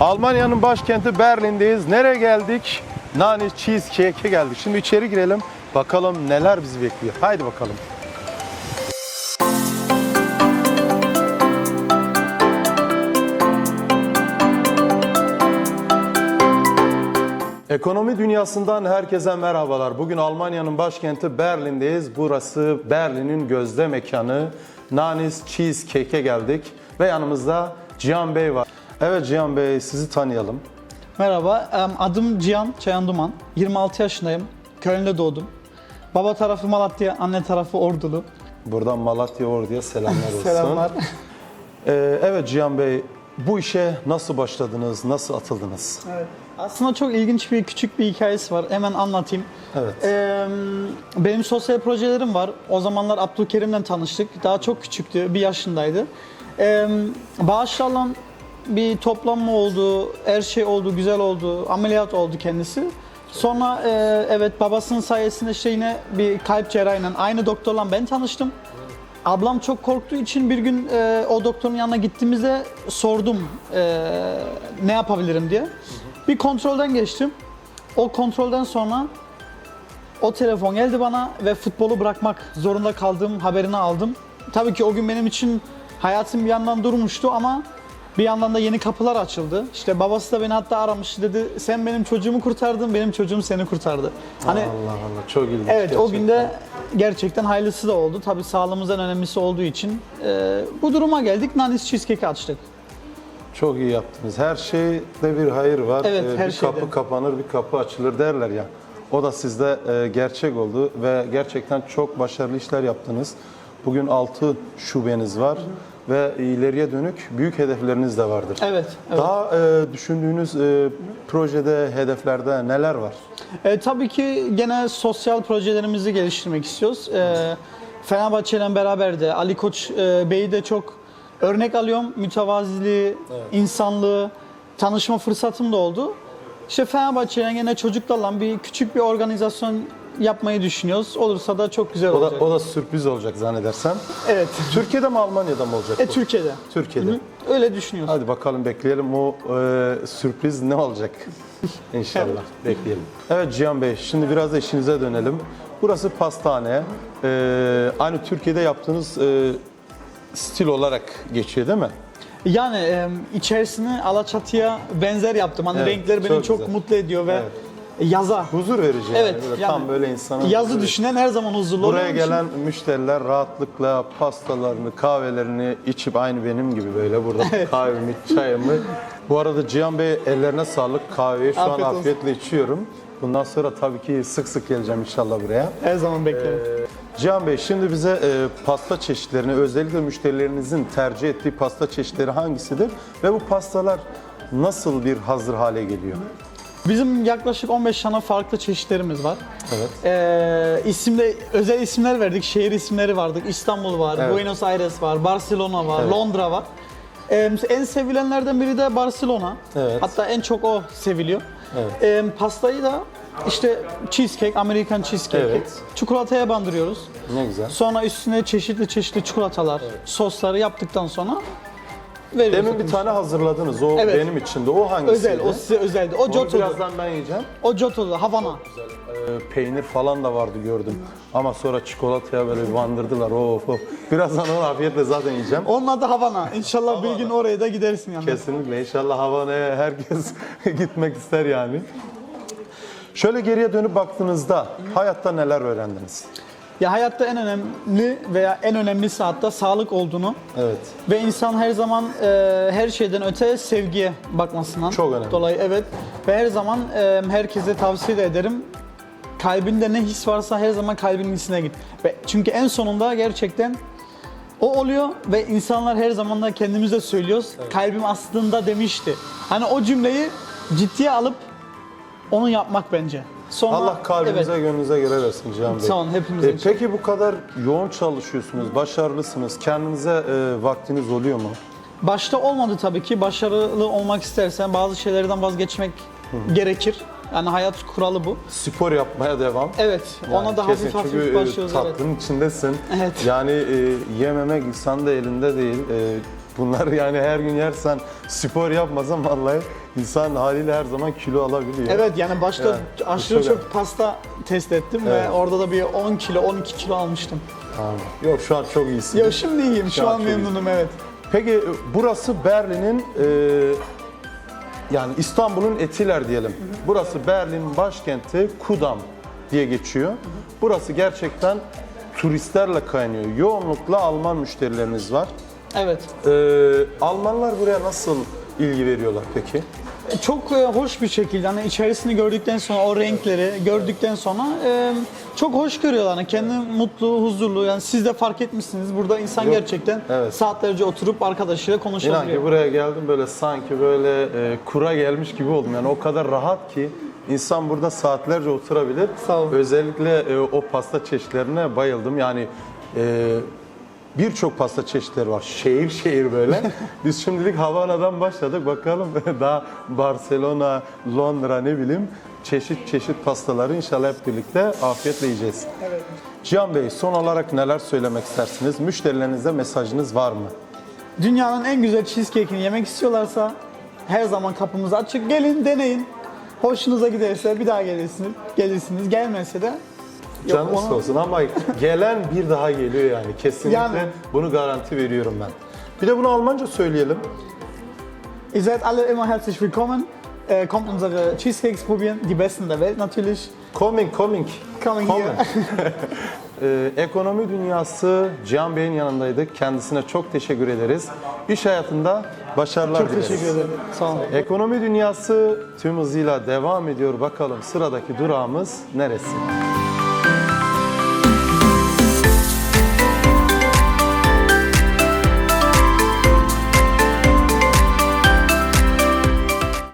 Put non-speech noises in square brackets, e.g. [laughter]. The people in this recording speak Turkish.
Almanya'nın başkenti Berlin'deyiz. Nereye geldik? Nani Cheesecake'e geldik. Şimdi içeri girelim. Bakalım neler bizi bekliyor. Haydi bakalım. Ekonomi dünyasından herkese merhabalar. Bugün Almanya'nın başkenti Berlin'deyiz. Burası Berlin'in gözde mekanı Nanis Cheesecake'e geldik. Ve yanımızda Cihan Bey var. Evet Cihan Bey sizi tanıyalım. Merhaba, adım Cihan Çayan Duman. 26 yaşındayım. Köln'de doğdum. Baba tarafı Malatya, anne tarafı Ordulu. Buradan Malatya Ordu'ya selamlar [laughs] olsun. Selamlar. Ee, evet Cihan Bey bu işe nasıl başladınız, nasıl atıldınız? Evet. Aslında çok ilginç bir küçük bir hikayesi var. Hemen anlatayım. Evet. Em, benim sosyal projelerim var. O zamanlar Abdülkerim'le tanıştık. Daha çok küçüktü, bir yaşındaydı. Em, bağışlarla bir toplanma oldu, her şey oldu, güzel oldu, ameliyat oldu kendisi. Sonra e, evet babasının sayesinde işte yine bir kalp cerrahıyla aynı doktorla ben tanıştım. Ablam çok korktuğu için bir gün e, o doktorun yanına gittiğimizde sordum e, ne yapabilirim diye. Bir kontrolden geçtim. O kontrolden sonra o telefon geldi bana ve futbolu bırakmak zorunda kaldığım haberini aldım. Tabii ki o gün benim için hayatım bir yandan durmuştu ama bir yandan da yeni kapılar açıldı. İşte babası da beni hatta aramış dedi sen benim çocuğumu kurtardın, benim çocuğum seni kurtardı. Hani Allah Allah çok ilginç. Evet o gerçekten. günde gerçekten hayırlısı da oldu. Tabii sağlığımızın önemlisi olduğu için e, bu duruma geldik. Nanis Cheesecake açtık. Çok iyi yaptınız. Her şeyde bir hayır var. Evet, Ee, her bir şeyde. kapı kapanır, bir kapı açılır derler ya. O da sizde e, gerçek oldu ve gerçekten çok başarılı işler yaptınız. Bugün 6 şubeniz var ve ileriye dönük büyük hedefleriniz de vardır. Evet. evet. Daha e, düşündüğünüz e, projede, hedeflerde neler var? E, tabii ki gene sosyal projelerimizi geliştirmek istiyoruz. E, Fenerbahçe ile beraber de Ali Koç e, Bey'i de çok örnek alıyorum. Mütevaziliği, insanlığı, tanışma fırsatım da oldu. İşte Fenerbahçe ile gene çocuklarla bir küçük bir organizasyon yapmayı düşünüyoruz. Olursa da çok güzel O da, olacak. o da sürpriz olacak zannedersem. Evet. Türkiye'de mi Almanya'da mı olacak E, bu? Türkiye'de. Türkiye'de. Hı, Öyle düşünüyoruz. Hadi bakalım bekleyelim o e, sürpriz ne olacak [laughs] İnşallah bekleyelim. Evet Cihan Bey şimdi biraz da işinize dönelim. Burası pastane. E, aynı Türkiye'de yaptığınız e, stil olarak geçiyor değil mi? Yani e, içerisini Alaçatı'ya benzer yaptım. Hani Evet, renkler beni çok çok, güzel. mutlu ediyor ve Evet. Yaza. Huzur verici yani. Evet, Böyle yani tam böyle insana Yazı huzur verici. düşünen her zaman huzurlu Buraya olduğu için- gelen müşteriler rahatlıkla pastalarını, kahvelerini içip aynı benim gibi böyle burada [laughs] kahvemi, çayımı. Bu arada Cihan Bey ellerine sağlık kahveyi şu Afiyet an olsun. afiyetle içiyorum. Bundan sonra tabii ki sık sık geleceğim inşallah buraya. her zaman beklerim. Cihan Bey şimdi bize e, pasta çeşitlerini özellikle müşterilerinizin tercih ettiği pasta çeşitleri hangisidir? Ve bu pastalar nasıl bir hazır hale geliyor? Bizim yaklaşık 15 tane farklı çeşitlerimiz var. Evet. Ee, isimde özel isimler verdik. Şehir isimleri vardı. İstanbul var, Evet. Buenos Aires var, Barcelona var, Evet. Londra var. Ee, en sevilenlerden biri de Barcelona. Evet. Hatta en çok o seviliyor. Evet. Ee, pastayı da işte cheesecake, Amerikan cheesecake. Evet. Çikolataya bandırıyoruz. Ne güzel. Sonra üstüne çeşitli çeşitli çikolatalar, sosları yaptıktan sonra veriyoruz. Demin bir tane hazırladınız. O Evet. benim için de. O hangisiydi? özel, o size özeldi. O Onu birazdan ben yiyeceğim. O Jotto'du, Havana. Ee, peynir falan da vardı gördüm. Ama sonra çikolataya böyle bir bandırdılar. Of of. Birazdan onu afiyetle zaten yiyeceğim. Onun adı Havana. İnşallah bir gün oraya da gidersin yani. Kesinlikle. İnşallah Havana'ya herkes [laughs] gitmek ister yani. Şöyle geriye dönüp baktığınızda hayatta neler öğrendiniz? Ya hayatta en önemli veya en önemlisi hatta sağlık olduğunu Evet. ve insan her zaman e, her şeyden öte sevgiye bakmasından Çok önemli. dolayı evet ve her zaman e, herkese tavsiye de ederim. Kalbinde ne his varsa her zaman kalbinin hissine git. Ve çünkü en sonunda gerçekten o oluyor ve insanlar her zaman da kendimize söylüyoruz. Kalbim aslında demişti. Hani o cümleyi ciddiye alıp onu yapmak bence. Sonra Allah kalbinize evet, gönlünüze göre versin Cihan Bey. Sağ olun, hepimize E, peki bu kadar yoğun çalışıyorsunuz, başarılısınız. Kendinize e, vaktiniz oluyor mu? Başta olmadı tabii ki. Başarılı olmak istersen bazı şeylerden vazgeçmek gerekir. Yani hayat kuralı bu. Spor yapmaya devam. Evet, ona da kesin. hafif hafif Çünkü e, başlıyoruz. Evet. tatlının içindesin. Evet. [laughs] Yani e, yememek insan da elinde değil. E, Bunları yani her gün yersen spor yapmasan vallahi insan haliyle her zaman kilo alabiliyor. Evet yani başta bu aşırı çok çok pasta test ettim Evet. ve orada da bir 10 kilo 12 kilo almıştım. Tamam. Yok şu an çok iyisin. Ya şimdi iyiyim şu Ya, an çok memnunum evet. Peki burası Berlin'in e, yani İstanbul'un Etiler diyelim. Burası Berlin başkenti Kudam diye geçiyor. Burası gerçekten turistlerle kaynıyor. Yoğunlukla Alman müşterileriniz var. Evet. E, Almanlar buraya nasıl ilgi veriyorlar peki? Çok e, hoş bir şekilde hani içerisini gördükten sonra o renkleri gördükten sonra e, çok hoş görüyorlar. Yani kendi mutlu, huzurlu. Yani siz de fark etmişsiniz. Burada insan Yok, gerçekten evet. saatlerce oturup arkadaşıyla İnan konuşabiliyor. ki buraya geldim böyle sanki böyle e, kura gelmiş gibi oldum. Yani o kadar rahat ki insan burada saatlerce oturabilir. Sağ olun. Özellikle e, o pasta çeşitlerine bayıldım. Yani e, birçok pasta çeşitleri var. Şehir şehir böyle. [laughs] Biz şimdilik Havana'dan başladık. Bakalım [laughs] daha Barcelona, Londra ne bileyim çeşit çeşit pastaları inşallah hep birlikte afiyetle yiyeceğiz. Evet. Cihan Bey son olarak neler söylemek istersiniz? Müşterilerinize mesajınız var mı? Dünyanın en güzel cheesecake'ini yemek istiyorlarsa her zaman kapımız açık. Gelin deneyin. Hoşunuza giderse bir daha gelirsiniz. Gelirsiniz. Gelmezse de Canınız onu- olsun ama gelen bir daha geliyor yani. Kesinlikle Yani. bunu garanti veriyorum ben. Bir de bunu Almanca söyleyelim. Ihr seid alle immer herzlich willkommen. Äh, kommt unsere Cheesecakes probieren. Die besten der Welt natürlich. Coming, coming. Coming here. [laughs] Ee, ekonomi dünyası Cihan Bey'in yanındaydık. Kendisine çok teşekkür ederiz. İş hayatında başarılar Çok dileriz. teşekkür ederim. Sağ olun. Ekonomi dünyası tüm hızıyla devam ediyor. Bakalım sıradaki durağımız neresi?